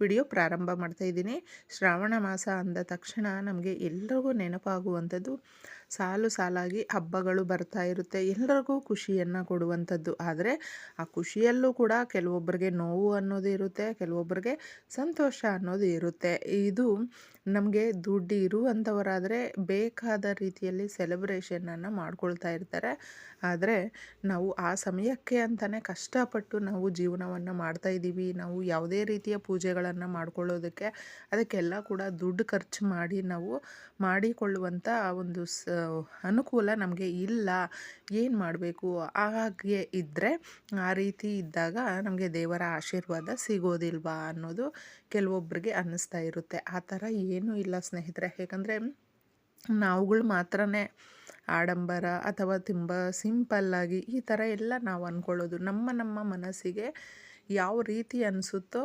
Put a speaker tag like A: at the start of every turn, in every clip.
A: Video ಪ್ರಾರಂಭ ಮಾಡ್ತಾ ಇದ್ದೀನಿ. ಶ್ರಾವಣ ಮಾಸ ಅಂದ ತಕ್ಷಣ ನಮಗೆ ಎಲ್ಲರಿಗೂ ನೆನಪಾಗುವಂಥದ್ದು, ಸಾಲು ಸಾಲಾಗಿ ಹಬ್ಬಗಳು ಬರ್ತಾ ಇರುತ್ತೆ. ಎಲ್ಲರಿಗೂ ಖುಷಿಯನ್ನು ಕೊಡುವಂಥದ್ದು. ಆದರೆ ಆ ಖುಷಿಯಲ್ಲೂ ಕೂಡ ಕೆಲವೊಬ್ಬರಿಗೆ ನೋವು ಅನ್ನೋದು ಇರುತ್ತೆ ಕೆಲವೊಬ್ಬರಿಗೆ ಸಂತೋಷ ಅನ್ನೋದು ಇರುತ್ತೆ. ಇದು ನಮಗೆ ದುಡ್ಡು ಇರುವಂಥವರಾದರೆ ಬೇಕಾದ ರೀತಿಯಲ್ಲಿ ಸೆಲೆಬ್ರೇಷನನ್ನು ಮಾಡ್ಕೊಳ್ತಾ ಇರ್ತಾರೆ. ಆದರೆ ನಾವು ಆ ಸಮಯಕ್ಕೆ ಅಂತಲೇ ಕಷ್ಟಪಟ್ಟು ನಾವು ಜೀವನವನ್ನು ಮಾಡ್ತಾ ಇದ್ದೀವಿ. ನಾವು ಯಾವುದೇ ರೀತಿಯ ಪೂಜೆಗಳನ್ನು ಮಾಡ್ಕೊಳ್ಳೋದಕ್ಕೆ ಅದಕ್ಕೆಲ್ಲ ಕೂಡ ದುಡ್ಡು ಖರ್ಚು ಮಾಡಿ ನಾವು ಮಾಡಿಕೊಳ್ಳುವಂಥ ಒಂದು ಸ, ಅನುಕೂಲ ನಮಗೆ ಇಲ್ಲ. ಏನು ಮಾಡಬೇಕು? ಹಾಗೆ ಇದ್ದರೆ ಆ ರೀತಿ ಇದ್ದಾಗ ನಮಗೆ ದೇವರ ಆಶೀರ್ವಾದ ಸಿಗೋದಿಲ್ವಾ ಅನ್ನೋದು ಕೆಲವೊಬ್ಬರಿಗೆ ಅನ್ನಿಸ್ತಾ ಇರುತ್ತೆ. ಆ ಥರ ಏನೂ ಇಲ್ಲ ಸ್ನೇಹಿತರೆ. ಯಾಕಂದರೆ ನಾವುಗಳು ಮಾತ್ರ ಆಡಂಬರ ಅಥವಾ ತುಂಬ ಸಿಂಪಲ್ಲಾಗಿ ಈ ಥರ ಎಲ್ಲ ನಾವು ಅಂದ್ಕೊಳ್ಳೋದು ನಮ್ಮ ನಮ್ಮ ಮನಸ್ಸಿಗೆ ಯಾವ ರೀತಿ ಅನಿಸುತ್ತೋ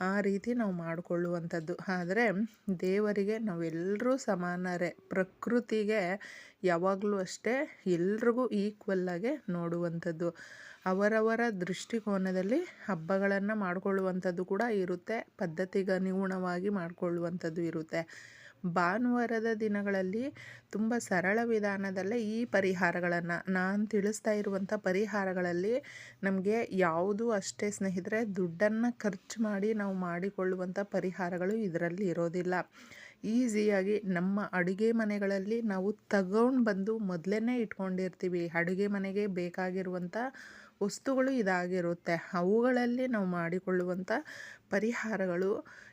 A: ಆ ರೀತಿ ನಾವು ಮಾಡಿಕೊಳ್ಳುವಂಥದ್ದು. ಆದರೆ ದೇವರಿಗೆ ನಾವೆಲ್ಲರೂ ಸಮಾನರೇ. ಪ್ರಕೃತಿಗೆ ಯಾವಾಗಲೂ ಅಷ್ಟೇ ಎಲ್ರಿಗೂ ಈಕ್ವಲ್ಲಾಗೆ ನೋಡುವಂಥದ್ದು. ಅವರವರ ದೃಷ್ಟಿಕೋನದಲ್ಲಿ ಹಬ್ಬಗಳನ್ನು ಮಾಡಿಕೊಳ್ಳುವಂಥದ್ದು ಕೂಡ ಇರುತ್ತೆ. ಪದ್ಧತಿಗೆ ಅನುಗುಣವಾಗಿ ಮಾಡಿಕೊಳ್ಳುವಂಥದ್ದು ಇರುತ್ತೆ. ಭಾನುವಾರದ ದಿನಗಳಲ್ಲಿ ತುಂಬ ಸರಳ ವಿಧಾನದಲ್ಲೇ ಈ ಪರಿಹಾರಗಳನ್ನು ನಾನು ತಿಳಿಸ್ತಾ ಇರುವಂಥ ಪರಿಹಾರಗಳಲ್ಲಿ ನಮಗೆ ಯಾವುದು ಅಷ್ಟೇ ಸ್ನೇಹಿತರೆ ದುಡ್ಡನ್ನು ಖರ್ಚು ಮಾಡಿ ನಾವು ಮಾಡಿಕೊಳ್ಳುವಂಥ ಪರಿಹಾರಗಳು ಇದರಲ್ಲಿ ಇರೋದಿಲ್ಲ. ಈಸಿಯಾಗಿ ನಮ್ಮ ಅಡುಗೆ ಮನೆಗಳಲ್ಲಿ ನಾವು ತಗೊಂಡು ಬಂದು ಮೊದಲೇ ಇಟ್ಕೊಂಡಿರ್ತೀವಿ. ಅಡುಗೆ ಮನೆಗೆ ಬೇಕಾಗಿರುವಂಥ ವಸ್ತುಗಳು ಇದಾಗಿರುತ್ತೆ. ಅವುಗಳಲ್ಲಿ ನಾವು ಮಾಡಿಕೊಳ್ಳುವಂಥ ಪರಿಹಾರಗಳು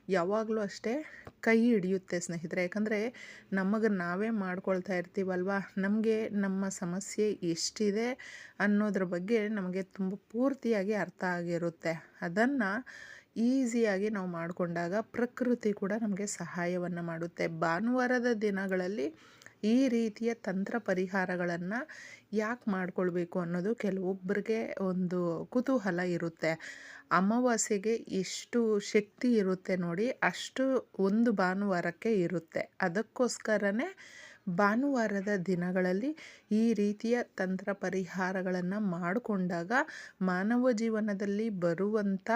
A: ಯಾವಾಗಲೂ ಅಷ್ಟೇ ಕೈ ಹಿಡಿಯುತ್ತೆ ಸ್ನೇಹಿತರೆ. ಯಾಕಂದರೆ ನಮಗೆ ನಾವೇ ಮಾಡ್ಕೊಳ್ತಾ ಇರ್ತೀವಲ್ವ? ನಮಗೆ ನಮ್ಮ ಸಮಸ್ಯೆ ಎಷ್ಟಿದೆ ಅನ್ನೋದ್ರ ಬಗ್ಗೆ ನಮಗೆ ತುಂಬ ಪೂರ್ತಿಯಾಗಿ ಅರ್ಥ ಆಗಿರುತ್ತೆ. ಅದನ್ನು ಈಸಿಯಾಗಿ ನಾವು ಮಾಡಿಕೊಂಡಾಗ ಪ್ರಕೃತಿ ಕೂಡ ನಮಗೆ ಸಹಾಯವನ್ನು ಮಾಡುತ್ತೆ. ಭಾನುವಾರದ ದಿನಗಳಲ್ಲಿ ಈ ರೀತಿಯ ತಂತ್ರ ಪರಿಹಾರಗಳನ್ನು ಯಾಕೆ ಮಾಡಿಕೊಳ್ಬೇಕು ಅನ್ನೋದು ಕೆಲವೊಬ್ಬರಿಗೆ ಒಂದು ಕುತೂಹಲ ಇರುತ್ತೆ. ಅಮಾವಾಸ್ಯೆಗೆ ಎಷ್ಟು ಶಕ್ತಿ ಇರುತ್ತೆ ನೋಡಿ, ಅಷ್ಟು ಒಂದು ಭಾನುವಾರಕ್ಕೆ ಇರುತ್ತೆ. ಅದಕ್ಕೋಸ್ಕರನೇ ಭಾನುವಾರದ ದಿನಗಳಲ್ಲಿ ಈ ರೀತಿಯ ತಂತ್ರ ಪರಿಹಾರಗಳನ್ನು ಮಾಡಿಕೊಂಡಾಗ ಮಾನವ ಜೀವನದಲ್ಲಿ ಬರುವಂಥ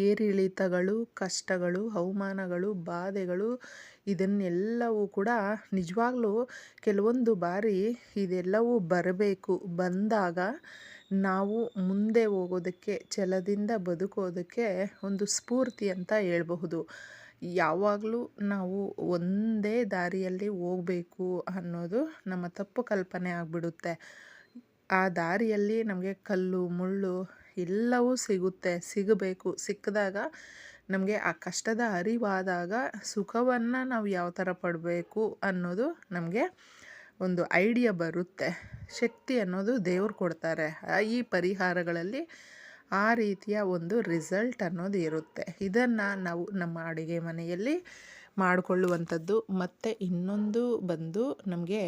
A: ಏರಿಳಿತಗಳು, ಕಷ್ಟಗಳು, ಅವಮಾನಗಳು, ಬಾಧೆಗಳು ಇದನ್ನೆಲ್ಲವೂ ಕೂಡ ನಿಜವಾಗ್ಲೂ ಕೆಲವೊಂದು ಬಾರಿ ಇದೆಲ್ಲವೂ ಬರಬೇಕು. ಬಂದಾಗ ನಾವು ಮುಂದೆ ಹೋಗೋದಕ್ಕೆ, ಛಲದಿಂದ ಬದುಕೋದಕ್ಕೆ ಒಂದು ಸ್ಫೂರ್ತಿ ಅಂತ ಹೇಳ್ಬಹುದು. ಯಾವಾಗಲೂ ನಾವು ಒಂದೇ ದಾರಿಯಲ್ಲಿ ಹೋಗಬೇಕು ಅನ್ನೋದು ನಮ್ಮ ತಪ್ಪು ಕಲ್ಪನೆ ಆಗಿಬಿಡುತ್ತೆ. ಆ ದಾರಿಯಲ್ಲಿ ನಮಗೆ ಕಲ್ಲು, ಮುಳ್ಳು ಎಲ್ಲವೂ ಸಿಗುತ್ತೆ, ಸಿಗಬೇಕು. ಸಿಕ್ಕಿದಾಗ ನಮಗೆ ಆ ಕಷ್ಟದ ಅರಿವಾದಾಗ ಸುಖವನ್ನು ನಾವು ಯಾವ ಥರ ಪಡಬೇಕು ಅನ್ನೋದು ನಮಗೆ ಒಂದು ಐಡಿಯಾ ಬರುತ್ತೆ. ಶಕ್ತಿ ಅನ್ನೋದು ದೇವ್ರು ಕೊಡ್ತಾರೆ. ಈ ಪರಿಹಾರಗಳಲ್ಲಿ ಆ ರೀತಿಯ ಒಂದು ರಿಸಲ್ಟ್ ಅನ್ನೋದು ಇರುತ್ತೆ. ಇದನ್ನು ನಾವು ನಮ್ಮ ಅಡುಗೆ ಮನೆಯಲ್ಲಿ ಮಾಡಿಕೊಳ್ಳುವಂಥದ್ದು ಮತ್ತು ಇನ್ನೊಂದು ಬಂದು ನಮಗೆ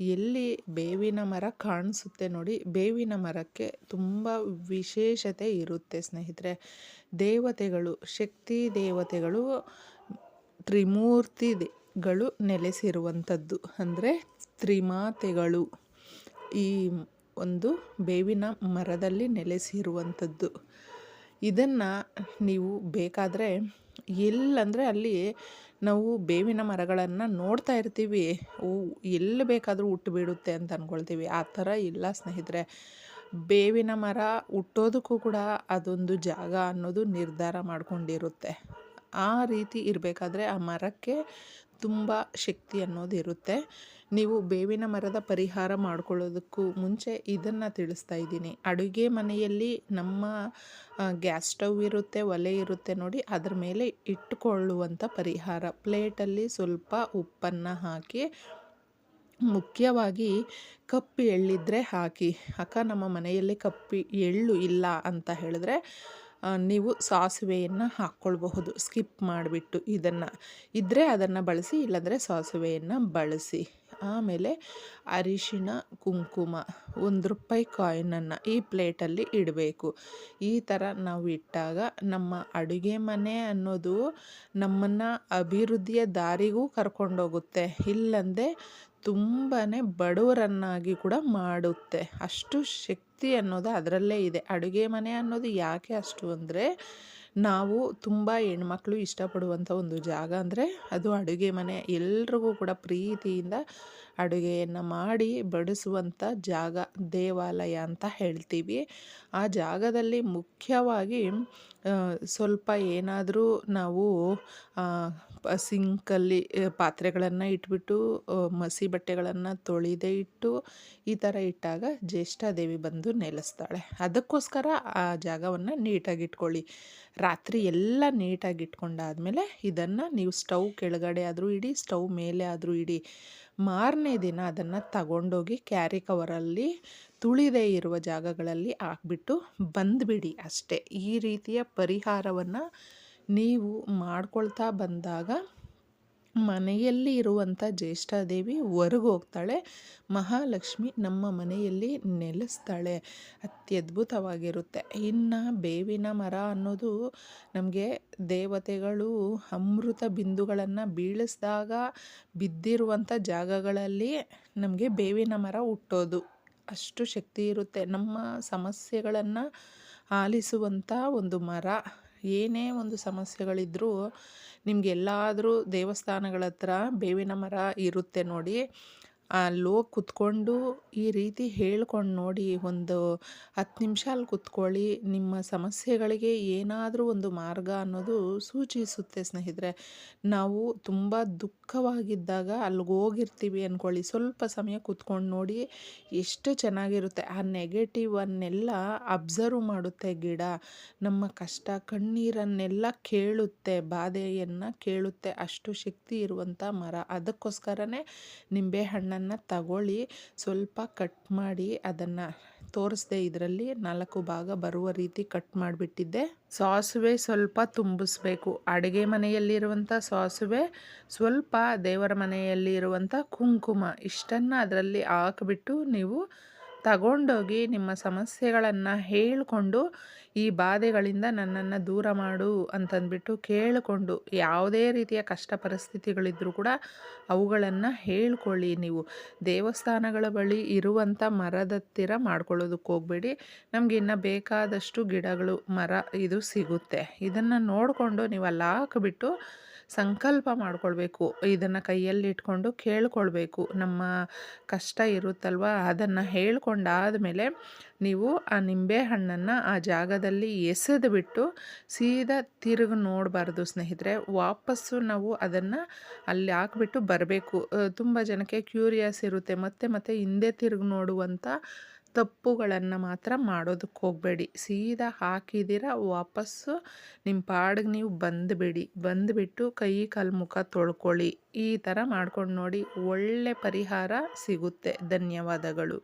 A: ಎಲ್ಲಿ ಬೇವಿನ ಮರ ಕಾಣಿಸುತ್ತೆ ನೋಡಿ, ಬೇವಿನ ಮರಕ್ಕೆ ತುಂಬ ವಿಶೇಷತೆ ಇರುತ್ತೆ ಸ್ನೇಹಿತರೆ. ದೇವತೆಗಳು, ಶಕ್ತಿ ದೇವತೆಗಳು, ತ್ರಿಮೂರ್ತಿಗಳು ನೆಲೆಸಿರುವಂಥದ್ದು. ಅಂದರೆ ತ್ರಿಮಾತೆಗಳು ಈ ಒಂದು ಬೇವಿನ ಮರದಲ್ಲಿ ನೆಲೆಸಿರುವಂಥದ್ದು. ಇದನ್ನು ನೀವು ಬೇಕಾದರೆ ಎಲ್ಲಂದರೆ ಅಲ್ಲಿ ನಾವು ಬೇವಿನ ಮರಗಳನ್ನು ನೋಡ್ತಾ ಇರ್ತೀವಿ. ಎಲ್ಲಿ ಬೇಕಾದರೂ ಹುಟ್ಟು ಬಿಡುತ್ತೆ ಅಂತ ಅಂದ್ಕೊಳ್ತೀವಿ ಆ ಥರ ಇಲ್ಲ ಸ್ನೇಹಿತರೆ. ಬೇವಿನ ಮರ ಹುಟ್ಟೋದಕ್ಕೂ ಕೂಡ ಅದೊಂದು ಜಾಗ ಅನ್ನೋದು ನಿರ್ಧಾರ ಮಾಡಿಕೊಂಡಿರುತ್ತೆ. ಆ ರೀತಿ ಇರಬೇಕಾದ್ರೆ ಆ ಮರಕ್ಕೆ ತುಂಬ ಶಕ್ತಿ ಅನ್ನೋದು ಇರುತ್ತೆ. ನೀವು ಬೇವಿನ ಮರದ ಪರಿಹಾರ ಮಾಡ್ಕೊಳ್ಳೋದಕ್ಕೂ ಮುಂಚೆ ಇದನ್ನು ತಿಳಿಸ್ತಾ ಇದ್ದೀನಿ. ಅಡುಗೆ ಮನೆಯಲ್ಲಿ ನಮ್ಮ ಗ್ಯಾಸ್ ಸ್ಟವ್ ಇರುತ್ತೆ, ಒಲೆ ಇರುತ್ತೆ ನೋಡಿ, ಅದರ ಮೇಲೆ ಇಟ್ಟುಕೊಳ್ಳುವಂಥ ಪರಿಹಾರ. ಪ್ಲೇಟಲ್ಲಿ ಸ್ವಲ್ಪ ಉಪ್ಪನ್ನು ಹಾಕಿ, ಮುಖ್ಯವಾಗಿ ಕಪ್ಪು ಎಳ್ಳಿದ್ರೆ ಹಾಕಿ. ಅಕ್ಕ, ನಮ್ಮ ಮನೆಯಲ್ಲಿ ಕಪ್ಪಿ ಎಳ್ಳು ಇಲ್ಲ ಅಂತ ಹೇಳಿದ್ರೆ ನೀವು ಸಾಸಿವೆಯನ್ನು ಹಾಕ್ಕೊಳ್ಬಹುದು ಸ್ಕಿಪ್ ಮಾಡಿಬಿಟ್ಟು ಇದನ್ನು. ಇದ್ದರೆ ಅದನ್ನು ಬಳಸಿ, ಇಲ್ಲಾಂದರೆ ಸಾಸಿವೆಯನ್ನು ಬಳಸಿ. ಆಮೇಲೆ ಅರಿಶಿಣ, ಕುಂಕುಮ, ಒಂದು ರೂಪಾಯಿ ಕಾಯಿನನ್ನು ಈ ಪ್ಲೇಟಲ್ಲಿ ಇಡಬೇಕು. ಈ ಥರ ನಾವು ಇಟ್ಟಾಗ ನಮ್ಮ ಅಡುಗೆ ಮನೆ ಅನ್ನೋದು ನಮ್ಮನ್ನು ಅಭಿವೃದ್ಧಿಯ ದಾರಿಗೂ ಕರ್ಕೊಂಡೋಗುತ್ತೆ. ಇಲ್ಲಂದೆ ತುಂಬಾ ಬಡವರನ್ನಾಗಿ ಕೂಡ ಮಾಡುತ್ತೆ. ಅಷ್ಟು ಶಕ್ತಿ ಅನ್ನೋದು ಅದರಲ್ಲೇ ಇದೆ. ಅಡುಗೆ ಮನೆ ಅನ್ನೋದು ಯಾಕೆ ಅಷ್ಟು ಅಂದರೆ, ನಾವು ತುಂಬ ಹೆಣ್ಮಕ್ಳು ಇಷ್ಟಪಡುವಂಥ ಒಂದು ಜಾಗ ಅಂದರೆ ಅದು ಅಡುಗೆ ಮನೆ. ಎಲ್ರಿಗೂ ಕೂಡ ಪ್ರೀತಿಯಿಂದ ಅಡುಗೆಯನ್ನು ಮಾಡಿ ಬಡಿಸುವಂಥ ಜಾಗ ದೇವಾಲಯ ಅಂತ ಹೇಳ್ತೀವಿ. ಆ ಜಾಗದಲ್ಲಿ ಮುಖ್ಯವಾಗಿ ಸ್ವಲ್ಪ ಏನಾದರೂ ನಾವು ಸಿಂಕಲ್ಲಿ ಪಾತ್ರೆಗಳನ್ನು ಇಟ್ಬಿಟ್ಟು ಮಸಿ ಬಟ್ಟೆಗಳನ್ನು ತೊಳೆದೇ ಇಟ್ಟು, ಈ ಥರ ಇಟ್ಟಾಗ ಜ್ಯೇಷ್ಠಾದೇವಿ ಬಂದು ನೆಲೆಸ್ತಾಳೆ. ಅದಕ್ಕೋಸ್ಕರ ಆ ಜಾಗವನ್ನು ನೀಟಾಗಿಟ್ಕೊಳ್ಳಿ ರಾತ್ರಿ ಎಲ್ಲ ನೀಟಾಗಿ ಇಟ್ಕೊಂಡಾದ್ಮೇಲೆ ಇದನ್ನು ನೀವು ಸ್ಟವ್ ಕೆಳಗಡೆ ಆದರೂ ಇಡಿ, ಸ್ಟವ್ ಮೇಲೆ ಆದರೂ ಇಡಿ. ಮಾರನೇ ದಿನ ಅದನ್ನು ತಗೊಂಡೋಗಿ ಕ್ಯಾರಿ ಕವರಲ್ಲಿ ತುಳಿದೇ ಇರುವ ಜಾಗಗಳಲ್ಲಿ ಹಾಕ್ಬಿಟ್ಟು ಬಂದ್ಬಿಡಿ ಅಷ್ಟೇ. ಈ ರೀತಿಯ ಪರಿಹಾರವನ್ನು ನೀವು ಮಾಡ್ಕೊಳ್ತಾ ಬಂದಾಗ ಮನೆಯಲ್ಲಿ ಇರುವಂಥ ಜ್ಯೇಷ್ಠಾದೇವಿ ಹೊರಗೆ ಹೋಗ್ತಾಳೆ. ಮಹಾಲಕ್ಷ್ಮಿ ನಮ್ಮ ಮನೆಯಲ್ಲಿ ನೆಲೆಸ್ತಾಳೆ. ಅತ್ಯದ್ಭುತವಾಗಿರುತ್ತೆ. ಇನ್ನು ಬೇವಿನ ಮರ ಅನ್ನೋದು ನಮಗೆ ದೇವತೆಗಳು ಅಮೃತ ಬಿಂದುಗಳನ್ನು ಬೀಳಿಸಿದಾಗ ಬಿದ್ದಿರುವಂಥ ಜಾಗಗಳಲ್ಲಿ ನಮಗೆ ಬೇವಿನ ಮರ ಹುಟ್ಟೋದು. ಅಷ್ಟು ಶಕ್ತಿ ಇರುತ್ತೆ. ನಮ್ಮ ಸಮಸ್ಯೆಗಳನ್ನು ಆಲಿಸುವಂಥ ಒಂದು ಮರ. ಏನೇ ಒಂದು ಸಮಸ್ಯೆಗಳಿದ್ದರೂ ನಿಮಗೆಲ್ಲಾದರೂ ದೇವಸ್ಥಾನಗಳ ಹತ್ರ ಬೇವಿನ ಮರ ಇರುತ್ತೆ ನೋಡಿ. ಅಲ್ಲೋಗಿ ಕುತ್ಕೊಂಡು ಈ ರೀತಿ ಹೇಳ್ಕೊಂಡು ನೋಡಿ ಒಂದು ಹತ್ತು ನಿಮಿಷ ಅಲ್ಲಿ ಕುತ್ಕೊಳ್ಳಿ, ನಿಮ್ಮ ಸಮಸ್ಯೆಗಳಿಗೆ ಏನಾದರೂ ಒಂದು ಮಾರ್ಗ ಅನ್ನೋದು ಸೂಚಿಸುತ್ತೆ ಸ್ನೇಹಿತರೆ. ನಾವು ತುಂಬ ದುಃಖವಾಗಿದ್ದಾಗ ಅಲ್ಲಿಗೆ ಹೋಗಿರ್ತೀವಿ ಅಂದ್ಕೊಳ್ಳಿ ಸ್ವಲ್ಪ ಸಮಯ ಕುತ್ಕೊಂಡು ನೋಡಿ ಎಷ್ಟು ಚೆನ್ನಾಗಿರುತ್ತೆ. ಆ ನೆಗೆಟಿವನ್ನೆಲ್ಲ ಅಬ್ಸರ್ವ್ ಮಾಡುತ್ತೆ ಗಿಡ. ನಮ್ಮ ಕಷ್ಟ, ಕಣ್ಣೀರನ್ನೆಲ್ಲ ಕೇಳುತ್ತೆ, ಬಾಧೆಯನ್ನು ಕೇಳುತ್ತೆ. ಅಷ್ಟು ಶಕ್ತಿ ಇರುವಂಥ ಮರ. ಅದಕ್ಕೋಸ್ಕರನೇ ನಿಂಬೆಹಣ್ಣನ್ನು ತಗೊಳ್ಳಿ, ಸ್ವಲ್ಪ ಕಟ್ ಮಾಡಿ ಅದನ್ನು ತೋರಿಸ್ದೆ ಇದರಲ್ಲಿ ನಾಲ್ಕು ಭಾಗ ಬರುವ ರೀತಿ ಕಟ್ ಮಾಡಿಬಿಟ್ಟಿದ್ದೆ. ಸಾಸಿವೆ ಸ್ವಲ್ಪ ತುಂಬಿಸ್ಬೇಕು. ಅಡುಗೆ ಮನೆಯಲ್ಲಿರುವಂಥ ಸಾಸಿವೆ, ಸ್ವಲ್ಪ ದೇವರ ಮನೆಯಲ್ಲಿ ಇರುವಂಥ ಕುಂಕುಮ, ಇಷ್ಟನ್ನು ಅದರಲ್ಲಿ ಹಾಕಿಬಿಟ್ಟು ನೀವು ತಗೊಂಡೋಗಿ ನಿಮ್ಮ ಸಮಸ್ಯೆಗಳನ್ನು ಹೇಳಿಕೊಂಡು, ಈ ಬಾಧೆಗಳಿಂದ ನನ್ನನ್ನು ದೂರ ಮಾಡು ಅಂತಂದ್ಬಿಟ್ಟು ಕೇಳಿಕೊಂಡು, ಯಾವುದೇ ರೀತಿಯ ಕಷ್ಟ ಪರಿಸ್ಥಿತಿಗಳಿದ್ದರೂ ಕೂಡ ಅವುಗಳನ್ನು ಹೇಳ್ಕೊಳ್ಳಿ ನೀವು. ದೇವಸ್ಥಾನಗಳ ಬಳಿ ಇರುವಂಥ ಮರದತ್ತಿರ ಮಾಡ್ಕೊಳ್ಳೋದಕ್ಕೆ ಹೋಗಬೇಡಿ. ನಮಗೆ ಇನ್ನು ಬೇಕಾದಷ್ಟು ಗಿಡಗಳು, ಮರ ಇದು ಸಿಗುತ್ತೆ. ಇದನ್ನು ನೋಡಿಕೊಂಡು ನೀವು ಅಲ್ಲಿ ಹಾಕಿಬಿಟ್ಟು ಸಂಕಲ್ಪ ಮಾಡಿಕೊಳ್ಬೇಕು. ಇದನ್ನು ಕೈಯಲ್ಲಿ ಇಟ್ಕೊಂಡು ಕೇಳ್ಕೊಳ್ಬೇಕು. ನಮ್ಮ ಕಷ್ಟ ಇರುತ್ತಲ್ವ? ಅದನ್ನು ಹೇಳ್ಕೊಂಡಾದ ಮೇಲೆ ನೀವು ಆ ನಿಂಬೆ ಹಣ್ಣನ್ನು ಆ ಜಾಗದಲ್ಲಿ ಎಸೆದು ಬಿಟ್ಟು ಸೀದಾ ತಿರುಗಿ ನೋಡಬಾರ್ದು ಸ್ನೇಹಿತರೆ. ವಾಪಸ್ಸು ನಾವು ಅದನ್ನು ಅಲ್ಲಿ ಹಾಕ್ಬಿಟ್ಟು ಬರಬೇಕು. ತುಂಬ ಜನಕ್ಕೆ ಕ್ಯೂರಿಯಸ್ ಇರುತ್ತೆ ಮತ್ತೆ ಮತ್ತೆ ಹಿಂದೆ ತಿರುಗಿ ನೋಡುವಂಥ ತಪ್ಪುಗಳನ್ನು ಮಾತ್ರ ಮಾಡೋದಕ್ಕೆ ಹೋಗಬೇಡಿ. ಸೀದಾ ಹಾಕಿದಿರ ವಾಪಸ್ಸು ನಿಮ್ಮ ಪಾಡಿಗೆ ನೀವು ಬಂದುಬಿಡಿ. ಬಂದುಬಿಟ್ಟು ಕೈ ಕಾಲು ಮುಖ ತೊಳ್ಕೊಳ್ಳಿ. ಈ ಥರ ಮಾಡ್ಕೊಂಡು ನೋಡಿ ಒಳ್ಳೆ ಪರಿಹಾರ ಸಿಗುತ್ತೆ. ಧನ್ಯವಾದಗಳು.